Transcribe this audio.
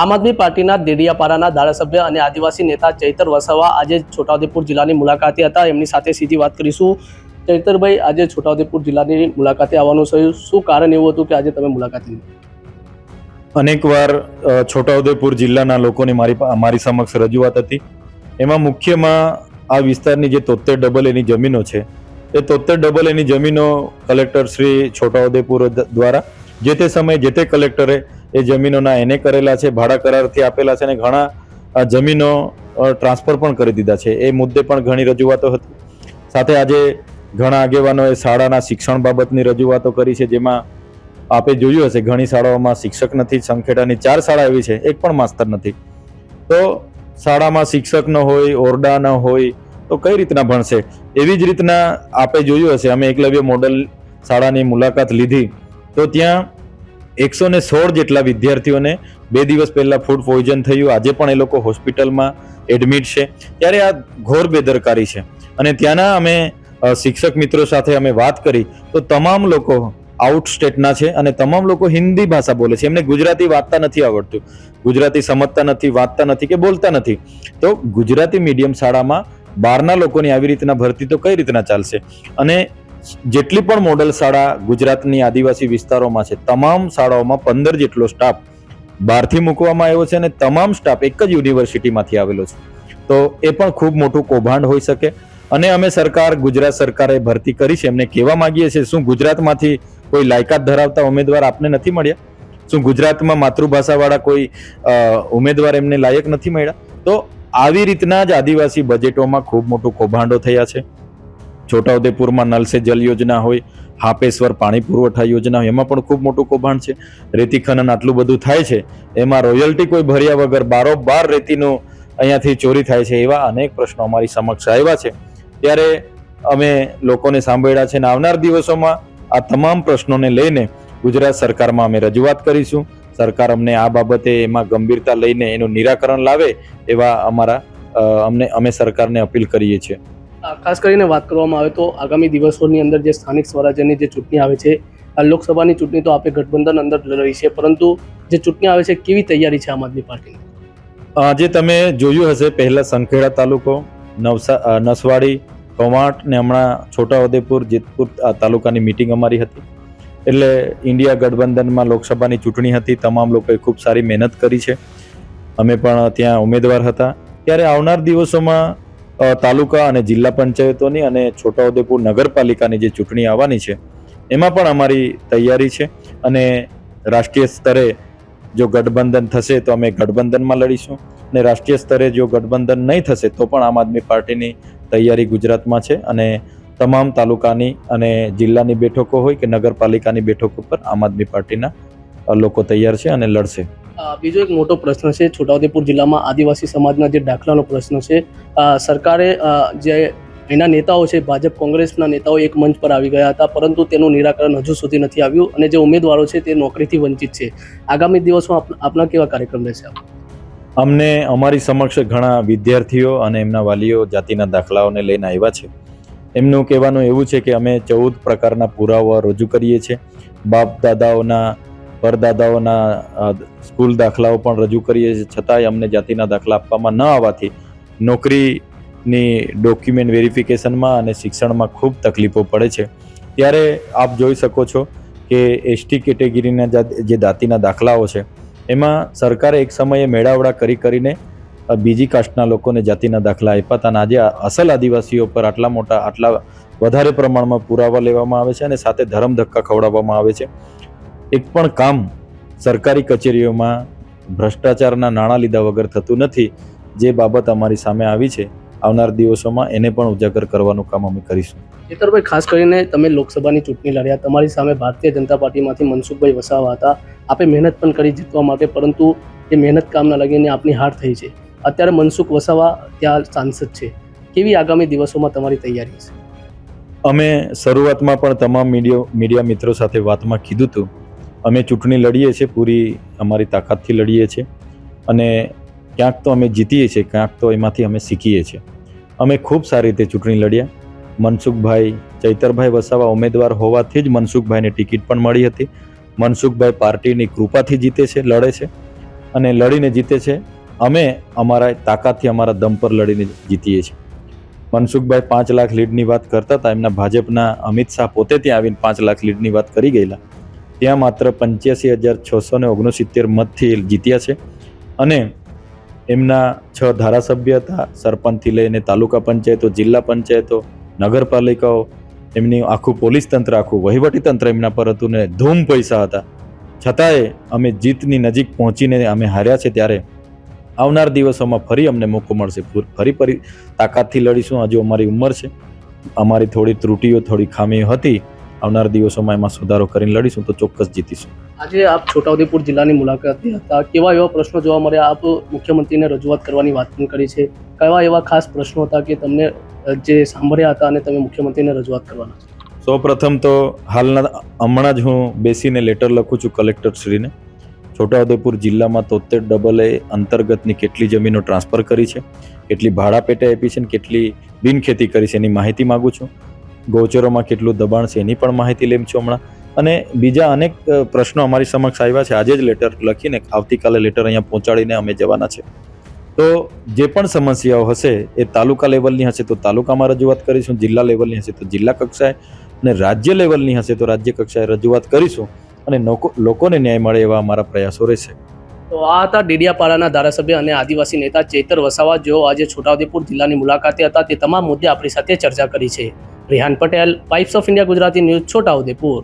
આમ આદમી પાર્ટીના દેડિયાપાડાના ધારાસભ્ય અને આદિવાસી નેતા ચૈતર વસાવા આજે છોટાઉદેપુર જિલ્લાની મુલાકાતે હતા. એમની સાથે સીધી વાત કરીશું. ચૈતરભાઈ, આજે છોટાઉદેપુર જિલ્લાની મુલાકાતે આવવાનું થયું. શું કારણ એવું હતું કે આજે તમે મુલાકાતે લીધી? અનેકવાર છોટાઉદેપુર જિલ્લાના લોકોની મારી મારી સમક્ષ રજૂઆત હતી. એમાં મુખ્યમાં આ વિસ્તારની જે તોતેર ડબલ એની જમીનો છે, એ તોતેર ડબલ એની જમીનો કલેક્ટર શ્રી છોટાઉદેપુર દ્વારા જે તે સમયે જે તે કલેક્ટરે એ જમીનોના એને કરેલા છે, ભાડા કરારથી આપેલા છે અને ઘણા જમીનો ટ્રાન્સફર પણ કરી દીધા છે. એ મુદ્દે પણ ઘણી રજૂઆતો હતી. સાથે આજે ઘણા આગેવાનોએ શાળાના શિક્ષણ બાબતની રજૂઆતો કરી છે, જેમાં આપે જોયું હશે, ઘણી શાળાઓમાં શિક્ષક નથી, સંખેડાની ચાર શાળા એવી છે, એક પણ માસ્તર નથી. તો શાળામાં શિક્ષક ન હોય, ઓરડા ન હોય, તો કઈ રીતના ભણશે? એવી જ રીતના આપે જોયું હશે, અમે એકલવ્ય મોડલ શાળાની મુલાકાત લીધી. તો ત્યાં એકસો ને સોળ જેટલા વિદ્યાર્થીઓને બે દિવસ પહેલા ફૂડ પોઈઝન થયું. આજે પણ એ લોકો હોસ્પિટલમાં એડમિટ છે. ત્યારે આ ઘોર બેદરકારી છે. અને ત્યાંના અમે શિક્ષક મિત્રો સાથે અમે વાત કરી તો તમામ લોકો આઉટ સ્ટેટના છે અને તમામ લોકો હિન્દી ભાષા બોલે છે. એમને ગુજરાતી વાંચતા નથી આવડતું. ગુજરાતી સમજતા નથી, વાંચતા નથી કે બોલતા નથી. તો ગુજરાતી મીડિયમ શાળામાં બહારના લોકોની આવી રીતના ભરતી તો કઈ રીતના ચાલશે? અને જેટલી પણ મોડલ શાળા ગુજરાતની આદિવાસી વિસ્તારોમાં છે, તમામ શાળાઓમાં પંદર જેટલો સ્ટાફ બહારથી મૂકવામાં આવ્યો છે અને તમામ સ્ટાફ એક જ યુનિવર્સિટીમાંથી આવેલો છે. તો એ પણ ખૂબ મોટું કૌભાંડ હોઈ શકે અને અમે સરકાર, ગુજરાત સરકારે ભરતી કરી છે. એમને કહેવા માંગીએ છીએ, શું ગુજરાતમાંથી કોઈ લાયકાત ધરાવતા ઉમેદવાર આપને નથી મળ્યા? શું ગુજરાતમાં માતૃભાષાવાળા કોઈ ઉમેદવાર એમને લાયક નથી મળ્યા? તો આવી રીતના જ આદિવાસી બજેટોમાં ખૂબ મોટું કૌભાંડો થયા છે. છોટાઉદેપુરમાં નલ સે જલ યોજના હોય, હાપેશ્વર પાણી પુરવઠા યોજના હોય, એમાં પણ ખૂબ મોટું કૌભાંડ છે. રેતી ખનન આટલું બધું થાય છે, એમાં રોયલ્ટી કોઈ ભર્યા વગર બારોબાર રેતીનું અહીંયાથી ચોરી થાય છે એવા અનેક પ્રશ્નો અમારી સમક્ષ આવ્યા છે. ત્યારે અમે લોકોને સાંભળ્યા છે અને આવનાર દિવસોમાં આ તમામ પ્રશ્નોને લઈને ગુજરાત સરકારમાં અમે રજૂઆત કરીશું. સરકાર અમને આ બાબતે એમાં ગંભીરતા લઈને એનું નિરાકરણ લાવે એવા અમારા અમને, અમે સરકારને અપીલ કરીએ છીએ. ખાસ કરીને વાત કરવામાં આવે તો આગામી દિવસોની અંદર જે સ્થાનિક સ્વરાજ્યની જે ચૂંટણી આવે છે લોકસભાની ચૂંટણી તો આપે ગઠબંધન અંદર લડી છે, પરંતુ જે ચૂંટણી આવે છે, કેવી તૈયારી છે આમ આદમી પાર્ટીની? આજે તમે જોયું હશે, પહેલા સંખેડા તાલુકો, નવસા નસવાડી, કવાંટ ને હમણાં છોટાઉદેપુર, જેતપુર તાલુકાની મિટિંગ અમારી હતી. એટલે ઇન્ડિયા ગઠબંધનમાં લોકસભાની ચૂંટણી હતી, તમામ લોકોએ ખૂબ સારી મહેનત કરી છે. અમે પણ ત્યાં ઉમેદવાર હતા. ત્યારે આવનાર દિવસોમાં તાલુકા અને જિલ્લા પંચાયતોની અને છોટાઉદેપુર નગરપાલિકાની જે ચૂંટણી આવવાની છે, એમાં પણ અમારી તૈયારી છે અને રાષ્ટ્રીય સ્તરે જો ગઠબંધન થશે તો અમે ગઠબંધનમાં લડીશું અને રાષ્ટ્રીય સ્તરે જો ગઠબંધન નહીં થશે તો પણ આમ આદમી પાર્ટીની તૈયારી ગુજરાતમાં છે અને તમામ તાલુકાની અને જિલ્લાની બેઠકો હોય કે નગરપાલિકાની બેઠકો પર આમ આદમી પાર્ટીના લોકો તૈયાર છે અને લડશે. બીજો એક મોટો પ્રશ્ન છે છોટાઉદેપુર જિલ્લામાં આદિવાસી સમાજના જે દાખલાનો પ્રશ્ન છે સરકારે જે એના નેતાઓ છે ભાજપ કોંગ્રેસના નેતાઓ એક મંચ પર આવી ગયા હતા પરંતુ તેનું નિરાકરણ હજુ સુધી નથી આવ્યું અને જે ઉમેદવારો છે તે નોકરીથી વંચિત છે. આગામી દિવસમાં આપ- આપના કેવા કાર્યક્રમ રહેશે? અમને અમારી સમક્ષ ઘણા વિદ્યાર્થીઓ અને એમના વાલીઓ જાતિના દાખલાઓને લઈને આવ્યા છે. એમનું કહેવાનું એવું છે કે અમે ચૌદ પ્રકારના પુરાવા રજૂ કરીએ છીએ. બાપ દાદાઓના પરદાદાઓના સ્કૂલ દાખલાઓ પણ રજૂ કરીએ છીએ. છતાંય અમને જાતિના દાખલા આપવામાં ન આવવાથી નોકરીની ડોક્યુમેન્ટ વેરિફિકેશનમાં અને શિક્ષણમાં ખૂબ તકલીફો પડે છે. ત્યારે આપ જોઈ શકો છો કે એસટી કેટેગરીના જે જાતિના દાખલાઓ છે, એમાં સરકારે એક સમયે મેળાવડા કરી કરીને બીજી કાસ્ટના લોકોને જાતિના દાખલા આપ્યા હતા. અને આજે અસલ આદિવાસીઓ પર આટલા મોટા, આટલા વધારે પ્રમાણમાં પુરાવા લેવામાં આવે છે અને સાથે ધરમ ધક્કા ખવડાવવામાં આવે છે. એક પણ કામ સરકારી કચેરીઓમાં ભ્રષ્ટાચારના નાણાં લીધા વગર થતું નથી જે બાબત અમારી સામે આવી છે આવનાર દિવસોમાં એને પણ ઉજાગર કરવાનું કામ અમે કરીશું. ચેતરભાઈ ખાસ કરીને તમે લોકસભાની ચૂંટણી લડ્યા તમારી સામે ભારતીય જનતા પાર્ટીમાંથી મનસુખભાઈ વસાવા હતા. આપે મહેનત પણ કરી જીતવા માટે પરંતુ એ મહેનત કામ ના લાગીને આપની હાર થઈ છે. અત્યારે મનસુખ વસાવા ત્યાં સાંસદ છે. કેવી આગામી દિવસોમાં તમારી તૈયારી છે અમે શરૂઆતમાં પણ તમામ મીડિયા મીડિયા મિત્રો સાથે વાતમાં કીધું હતું અમે ચૂંટણી લડીએ છીએ, પૂરી અમારી તાકાતથી લડીએ છીએ અને ક્યાંક તો અમે જીતીએ છીએ, ક્યાંક તો એમાંથી અમે શીખીએ છીએ. અમે ખૂબ સારી રીતે ચૂંટણી લડ્યા. મનસુખભાઈ, ચૈતરભાઈ વસાવા ઉમેદવાર હોવાથી જ મનસુખભાઈને ટિકિટ પણ મળી હતી. મનસુખભાઈ પાર્ટીની કૃપાથી જીતે છે, લડે છે અને લડીને જીતે છે. અમે અમારા તાકાતથી અમારા દમ પર લડીને જીતીએ છીએ. મનસુખભાઈ પાંચ લાખ લીડની વાત કરતા હતા, એમના ભાજપના અમિત શાહ પોતે ત્યાં આવીને પાંચ લાખ લીડની વાત કરી ગયેલા. ત્યાં માત્ર પંચ્યાસી હજાર છસો ને ઓગણસિત્તેર મતથી જીત્યા છે. અને એમના છ ધારાસભ્ય હતા, સરપંચથી લઈને તાલુકા પંચાયતો, જિલ્લા પંચાયતો, નગરપાલિકાઓ, એમની આખું પોલીસ તંત્ર, આખું વહીવટી તંત્ર એમના પર હતું ને ધૂમ પૈસા હતા. છતાંય અમે જીતની નજીક પહોંચીને અમે હાર્યા છે ત્યારે આવનાર દિવસોમાં ફરી અમને મોકો મળશે. ફરી ફરી તાકાતથી લડીશું. હજુ અમારી ઉંમર છે. અમારી થોડી ત્રુટીઓ, થોડી ખામીઓ હતી. આવનાર દિવસોમાં એમાં સુધારો કરીને લડીશું તો ચોક્કસ જીતીશું. આજે આપ છોટાઉદેપુર જિલ્લાની મુલાકાત હતા. કેવા એવા પ્રશ્નો જોવા મળ્યા? આપ મુખ્યમંત્રીને રજૂઆત કરવાની વાત પણ કરી છે. કયા એવા ખાસ પ્રશ્નો હતા કે તમને જે સાંભળ્યા હતા અને તમે મુખ્યમંત્રીને રજૂઆત કરવાના છો? સૌ પ્રથમ તો હાલના હમણાં જ હું બેસીને લેટર લખું છું કલેક્ટર શ્રીને છોટાઉદેપુર જિલ્લામાં તોતેર ડબલ એ અંતર્ગતની કેટલી જમીનો ટ્રાન્સફર કરી છે? કેટલી ભાડા પેટે આપી છે ને કેટલી બિનખેતી કરી છે એની માહિતી માગું છું. ગૌચરોમાં કેટલું દબાણ છે એની પણ માહિતી લેમ છું હમણાં. અને બીજા અનેક પ્રશ્નો અમારી સમક્ષ આવ્યા છે. આજે જ લેટર લખીને આવતીકાલે લેટર અહીંયા પહોંચાડીને અમે જવાના છે. તો જે પણ સમસ્યાઓ હશે એ તાલુકા લેવલની હશે તો તાલુકામાં રજૂઆત કરીશું, જિલ્લા લેવલની હશે તો જિલ્લા કક્ષાએ, અને રાજ્ય લેવલની હશે તો રાજ્ય કક્ષાએ રજૂઆત કરીશું. અને લોકો- લોકોને ન્યાય મળે એવા અમારા પ્રયાસો રહેશે. તો આ હતા ડેડિયાપાડાના ધારાસભ્ય અને આદિવાસી નેતા ચેતર વસાવા. જેઓ આજે છોટાઉદેપુર જિલ્લાની મુલાકાતે હતા. તે તમામ મુદ્દે આપણી સાથે ચર્ચા કરી છે. Rehan Patel pipes of India Gujarati news Chhotaudepur